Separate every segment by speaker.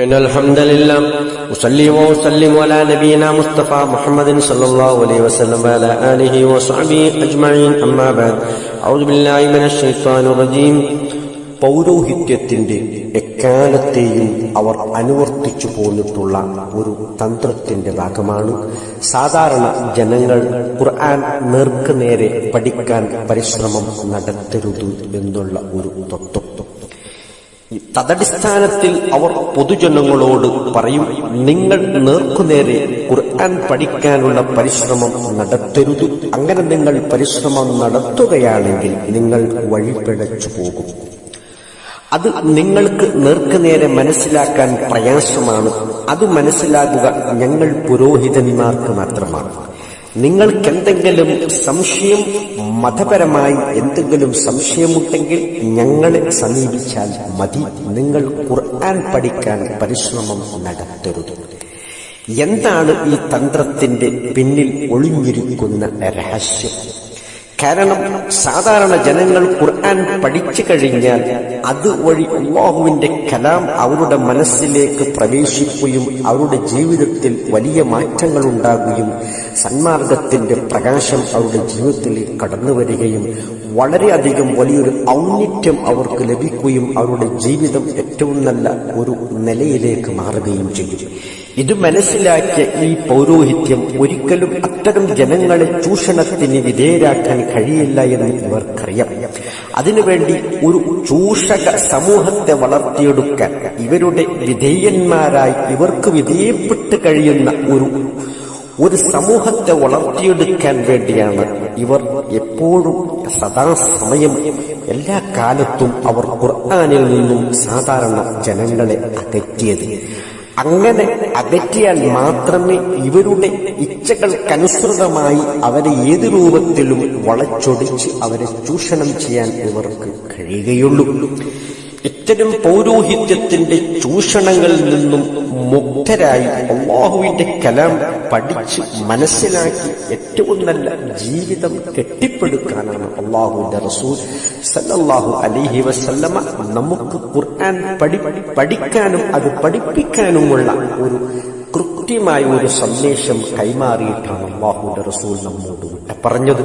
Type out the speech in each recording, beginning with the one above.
Speaker 1: إن الحمد لله أصلي وأسلم على نبينا مصطفى محمد صلى الله عليه وسلم وعلى آله وصحبه أجمعين أما بعد أعوذ بالله من الشيطان الرجيم പൗരോഹിത്യത്തിന്റെ എക്കാലത്തെയും അവർ അനുവർത്തിച്ചു പോന്നിട്ടുള്ള ഒരു തന്ത്രത്തിന്റെ ഭാഗമാണ് സാധാരണ ജനങ്ങൾ ഖുർആൻ നേർക്ക് നേരെ പഠിക്കാൻ പരിശ്രമം നടത്തരുത് എന്നുള്ള ഒരു തത്വം തദടിസ്ഥാനത്തിൽ അവർ പൊതുജനങ്ങളോട് പറയും നിങ്ങൾ നേർക്കുനേരെ ഖുർആൻ പഠിക്കാനുള്ള പരിശ്രമം നടത്തരുത്. അങ്ങനെ നിങ്ങൾ പരിശ്രമം നടത്തുകയാണെങ്കിൽ നിങ്ങൾ വഴിപിഴച്ചു പോകും. അത് നിങ്ങൾക്ക് നേർക്കുനേരെ മനസ്സിലാക്കാൻ പ്രയാസമാണ്. അത് മനസ്സിലാക്കുക ഞങ്ങൾ പുരോഹിതന്മാർക്ക് മാത്രമാണ്. നിങ്ങൾക്ക് എന്തെങ്കിലും സംശയം മതപരമായി എന്തെങ്കിലും സംശയമുണ്ടെങ്കിൽ ഞങ്ങളെ സമീപിച്ചാൽ മതി. നിങ്ങൾ ഖുർആൻ പഠിക്കാൻ പരിശ്രമം നടത്തരുത്. എന്താണ് ഈ തന്ത്രത്തിന്റെ പിന്നിൽ ഒളിഞ്ഞിരിക്കുന്ന രഹസ്യം? കാരണം സാധാരണ ജനങ്ങൾ ഖുർആൻ പഠിച്ചു കഴിഞ്ഞാൽ അതുവഴി അള്ളാഹുവിന്റെ കലാം അവരുടെ മനസ്സിലേക്ക് പ്രവേശിക്കുകയും അവരുടെ ജീവിതത്തിൽ വലിയ മാറ്റങ്ങൾ ഉണ്ടാകുകയും സന്മാർഗത്തിന്റെ പ്രകാശം അവരുടെ ജീവിതത്തിൽ കടന്നു വരികയും വളരെയധികം വലിയൊരു ഔന്നിത്യം അവർക്ക് ലഭിക്കുകയും അവരുടെ ജീവിതം ഏറ്റവും നല്ല ഒരു നിലയിലേക്ക് മാറുകയും ചെയ്യും. ഇത് മനസ്സിലാക്കിയ ഈ പൗരോഹിത്യം ഒരിക്കലും അത്തരം ജനങ്ങളെ ചൂഷണത്തിന് വിധേയരാക്കാൻ കഴിയില്ല എന്ന് ഇവർക്കറിയാം. അതിനുവേണ്ടി ഒരു ചൂഷക സമൂഹത്തെ വളർത്തിയെടുക്കാൻ ഇവരുടെ വിധേയന്മാരായി ഇവർക്ക് വിധേയപ്പെട്ട് കഴിയുന്ന ഒരു ഒരു സമൂഹത്തെ വളർത്തിയെടുക്കാൻ വേണ്ടിയാണ് ഇവർ എപ്പോഴും സദാസമയം എല്ലാ കാലത്തും അവർ ഖുർആാനിൽ നിന്നും സാധാരണ ജനങ്ങളെ അകറ്റിയത്. അങ്ങനെ അകറ്റിയാൽ മാത്രമേ ഇവരുടെ ഇച്ഛകൾക്കനുസൃതമായി അവരെ ഏത് രൂപത്തിലും വളച്ചൊടിച്ച് അവരെ ചൂഷണം ചെയ്യാൻ ഇവർക്ക് കഴിയുകയുള്ളൂ. ഇത്തരം പൗരോഹിത്യത്തിന്റെ ചൂഷണങ്ങളിൽ നിന്നും മുക്തരായി അള്ളാഹുവിന്റെ കലാം പഠിച്ച് മനസ്സിലാക്കി ഏറ്റവും നല്ല ജീവിതം കെട്ടിപ്പടുക്കാനാണ് അള്ളാഹുവിന്റെ റസൂൽ സല്ലാഹു അലിഹി വസല്ലമ നമുക്ക് ഖുർആൻ പഠി പഠിക്കാനും അത് പഠിപ്പിക്കാനുമുള്ള ഒരു കൃത്യമായ ഒരു സന്ദേശം കൈമാറിയിട്ടാണ് അള്ളാഹുവിന്റെ റസൂൽ നമ്മോട് വിട്ട പറഞ്ഞത്.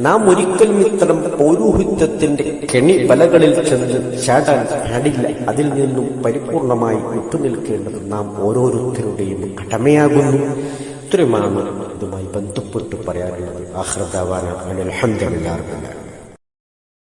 Speaker 1: നാം ഒരിക്കലും ഇത്തരം പൗരോഹിത്യത്തിന്റെ കെണി വലകളിൽ ചെന്ന് ചാടാൻ പാടില്ല. അതിൽ നിന്നും പരിപൂർണമായി വിട്ടുനിൽക്കേണ്ടത് നാം ഓരോരുത്തരുടെയും കടമയാകുന്നു. ഇത്രയുമാണ് ഇതുമായി ബന്ധപ്പെട്ട് പറയാനുള്ളത്. ആഹ്റദാവാന അലഹമില്ല